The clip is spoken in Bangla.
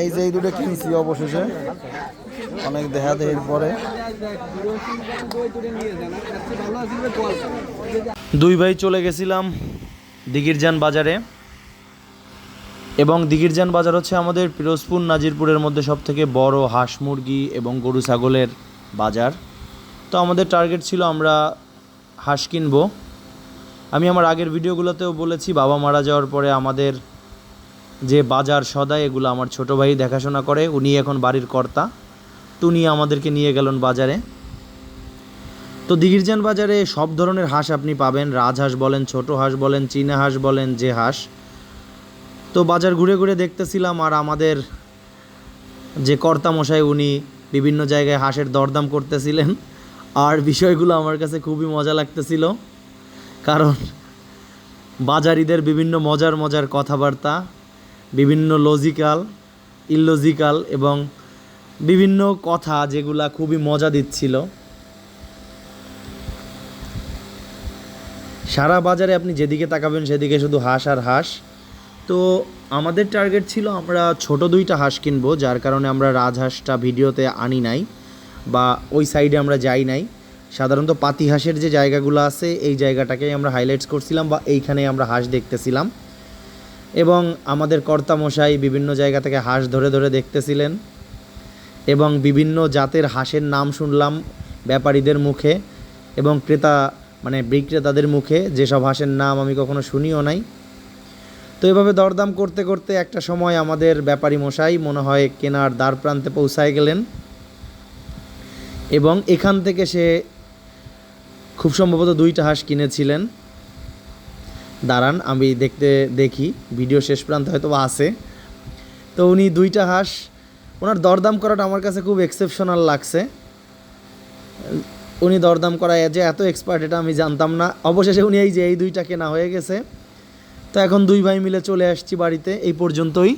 এই যে এই দুটো কিনছি অবশেষে। অনেক দেখা দেহের পরে দুই ভাই চলে গেছিলাম দিগিরজান বাজারে। এবং দিগিরজান বাজার হচ্ছে আমাদের পিরোজপুর, নাজিরপুরের মধ্যে সব থেকে বড় হাঁস মুরগি এবং গরু ছাগলের বাজার। তো আমাদের টার্গেট ছিল আমরা হাঁস কিনবো। আমি আমার আগের ভিডিওগুলোতেও বলেছি, বাবা মারা যাওয়ার পরে আমাদের যে বাজার সদাই এগুলো আমার ছোট ভাই দেখাশোনা করে, উনি এখন বাড়ির কর্তা। উনি আমাদেরকে নিয়ে গেলেন বাজারে। তো দিগিরজান বাজারে সব ধরনের হাঁস আপনি পাবেন রাজহাঁস বলেন, ছোট হাঁস বলেন, চীনা হাঁস বলেন, যে হাঁস। তো বাজার ঘুরে ঘুরে দেখতেছিলাম আর আমাদের যে কর্তা মশাই, উনি বিভিন্ন জায়গায় হাঁসের দরদাম করতেছিলেন। আর বিষয়গুলো আমার কাছে খুবই মজা লাগতেছিল। কারণ বাজারিদের বিভিন্ন মজার মজার কথাবার্তা বিভিন্ন লজিক্যাল ইললজিক্যাল এবং বিভিন্ন কথা যেগুলা খুবই মজা দিচ্ছিল। সারা বাজারে আপনি যেদিকে তাকাবেন সেদিকে শুধু হাঁস আর হাঁস। তো আমাদের টার্গেট ছিল আমরা ছোট দুইটা হাঁস কিনবো, যার কারণে আমরা রাজহাঁসটা ভিডিওতে আনি নাই বা ওই সাইডে আমরা যাই নাই। সাধারণত পাতি হাঁসের যে জায়গাগুলো আছে, এই জায়গাটাকেই আমরা হাইলাইটস করছিলাম বা এইখানেই আমরা হাঁস দেখতেছিলাম। এবং আমাদের কর্তামশাই বিভিন্ন জায়গা থেকে হাঁস ধরে ধরে দেখতেছিলেন এবং বিভিন্ন জাতের হাঁসের নাম শুনলাম ব্যাপারীদের মুখে এবং ক্রেতা মানে বিক্রেতাদের মুখে, যেসব হাঁসের নাম আমি কখনো শুনিও নাই। তো এভাবে দরদাম করতে করতে একটা সময় আমাদের ব্যাপারী মশাই মনে হয় কেনার দ্বার প্রান্তে পৌঁছায় গেলেন এবং এখান থেকে সে খুব সম্ভবত দুইটা হাঁস কিনেছিলেন। দাঁড়ান, আমি দেখতে দেখি, ভিডিও শেষ প্রান্তে হয়তো বা আছে। তো উনি দুইটা হাঁস, ওনার দরদাম করাটা আমার কাছে খুব এক্সেপশনাল লাগছে। উনি দরদাম করা যে এত এক্সপার্ট এটা আমি জানতাম না। অবশেষে উনি এই যে এই দুইটা কেনা হয়ে গেছে। তো এখন দুই ভাই মিলে চলে আসছি বাড়িতে, এই পর্যন্তই।